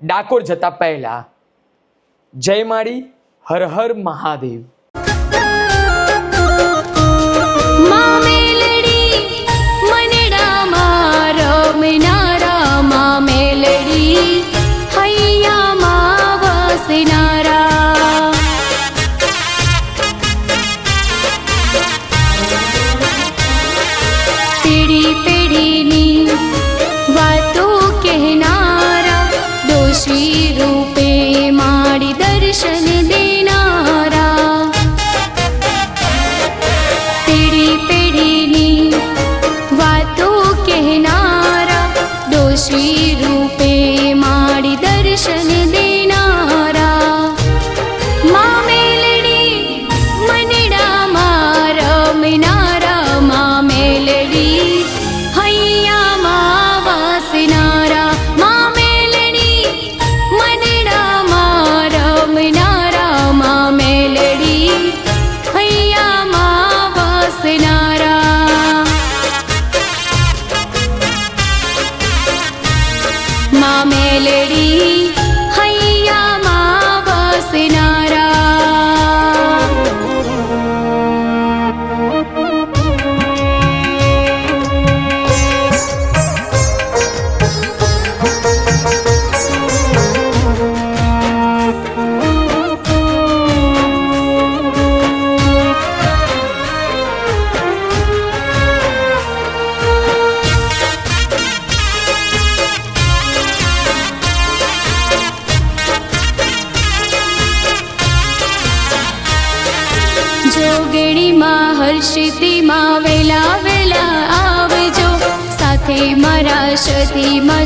ડાકોર જતા પહેલા જય માળી હર હર મહાદેવમાં મેલડી श्रीरूपे मा दर्शन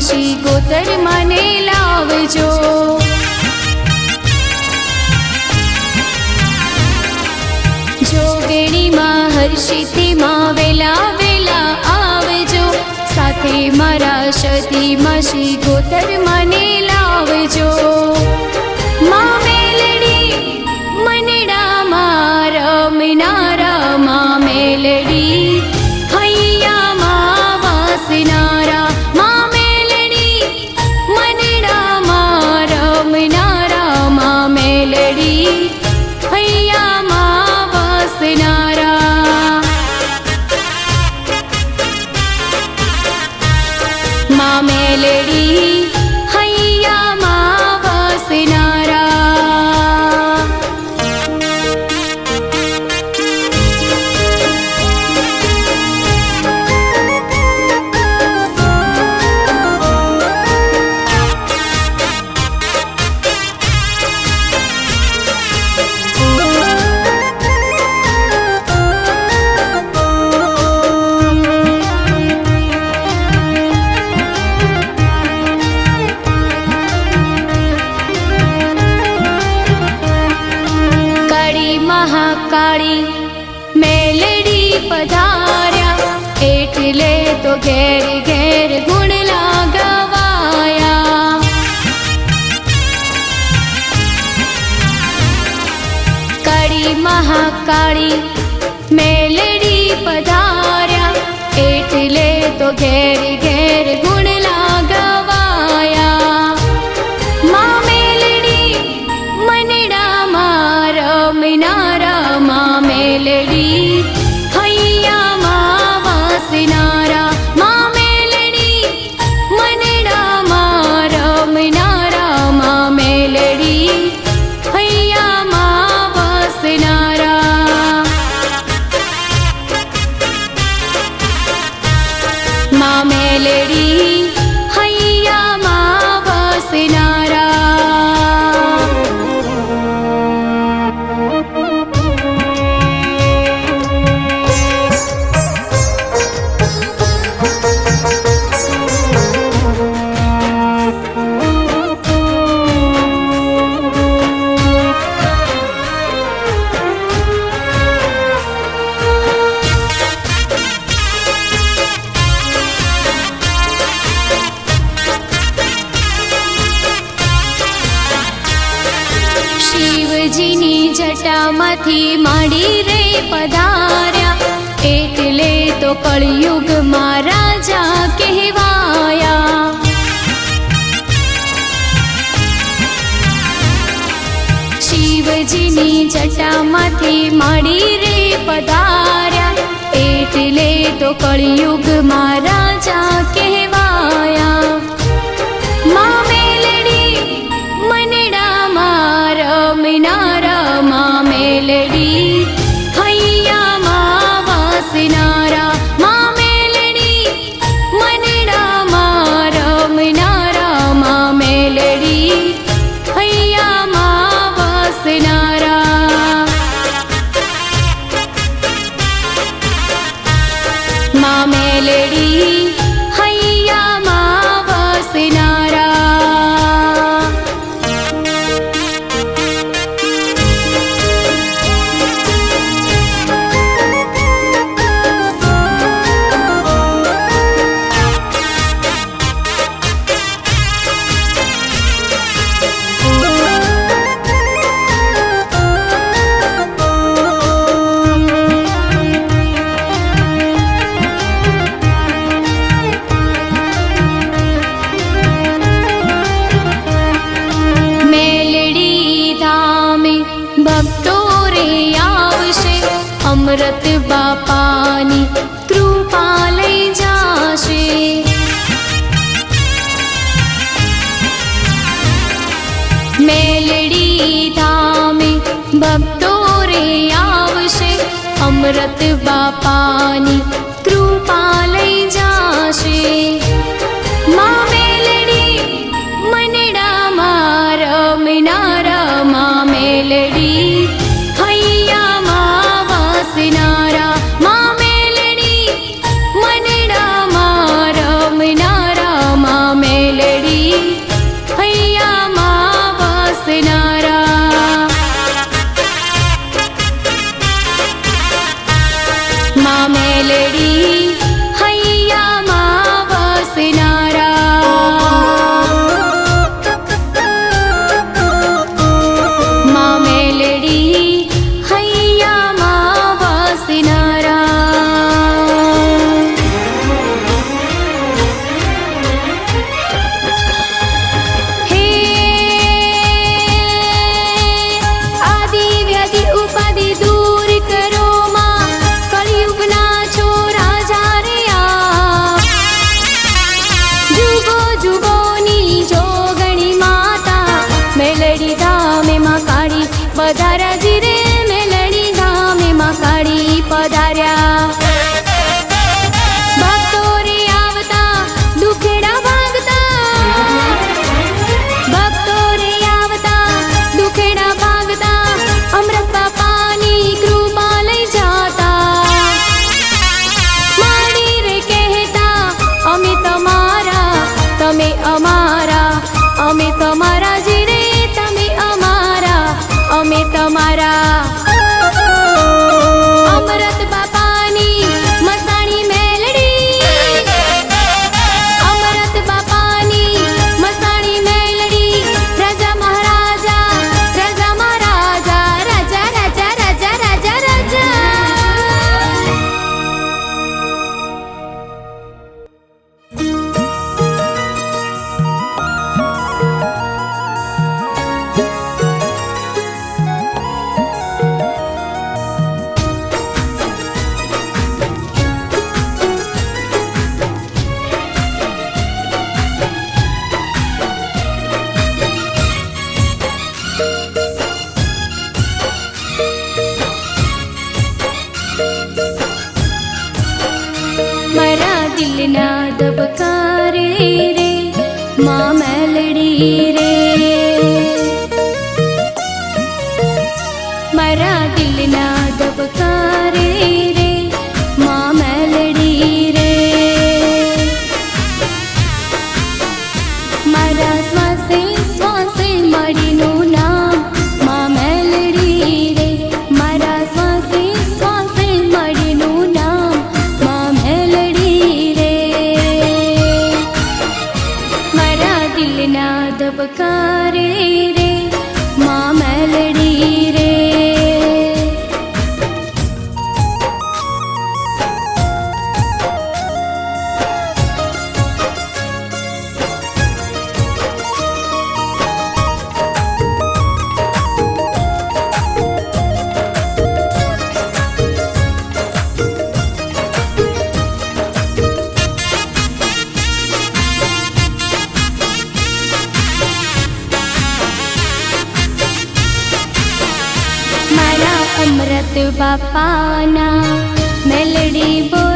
શ્રી ગોતર મને લાવજો. જોગણીમાં હર્ષિતિમાં વેલા વેલા આવજો, સાથે મારા સતી માસી ગોતર મને લાવજો. તો ઘેર ઘેર ગુણ લાગવાયા. કાળી મહાકાળી મેલડી પધાર્યા. એટલે તો ઘેર મા જટામાંથી માંડી રે પધાર્યા. એટલે તો કળયુગમાં રાજા કહેવાયા. શિવજીની જટામાંથી માંડી રે પધાર્યા. એટલે તો કળયુગમાં રાજા અમૃત બાપાની કૃપા લઈ જાશે. મેલડી ધામે ભક્તો રે આવશે અમૃત બાપાની કૃપા લઈ જાશે. મા ഇല്ലിനാദപകാരേരെ બાપાના મેલડી બોલે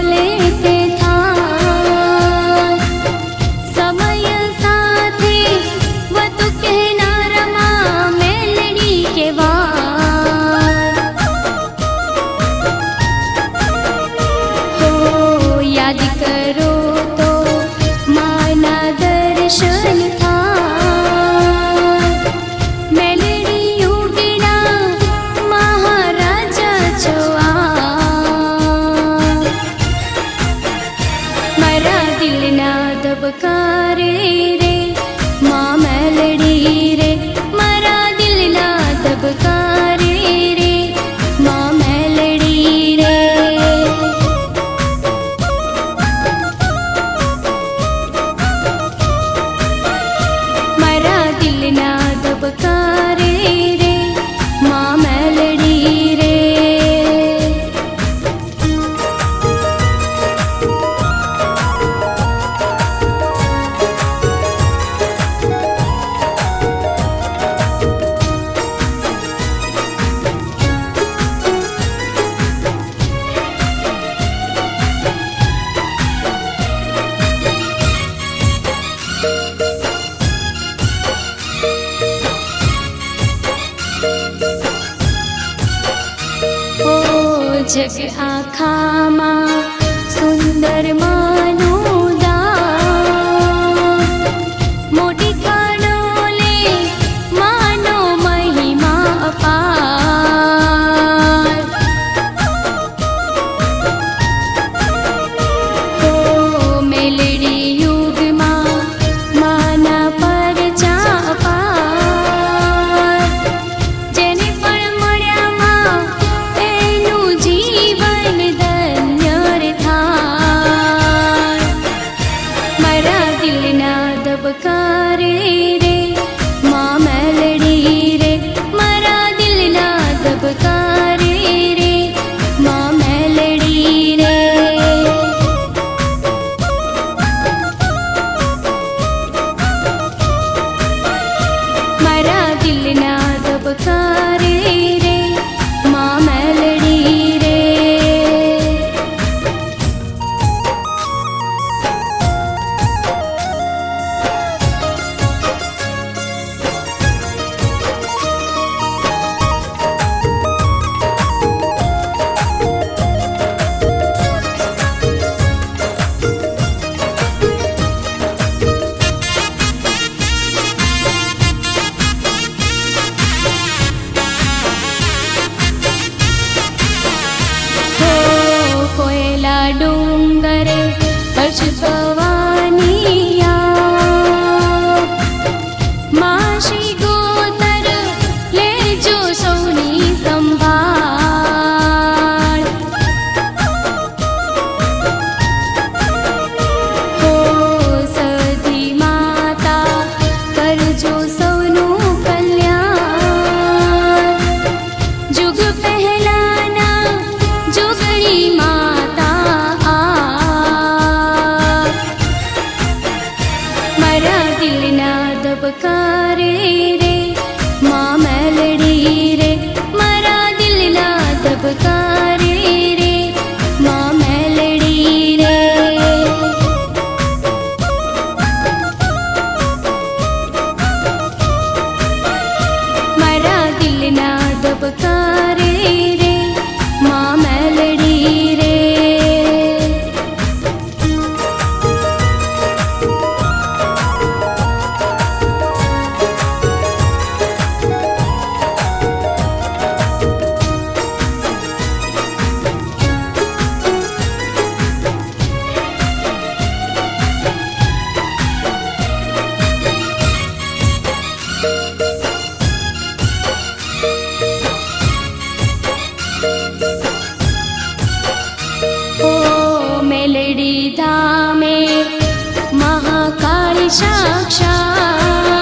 যে আখা सरकारे મારા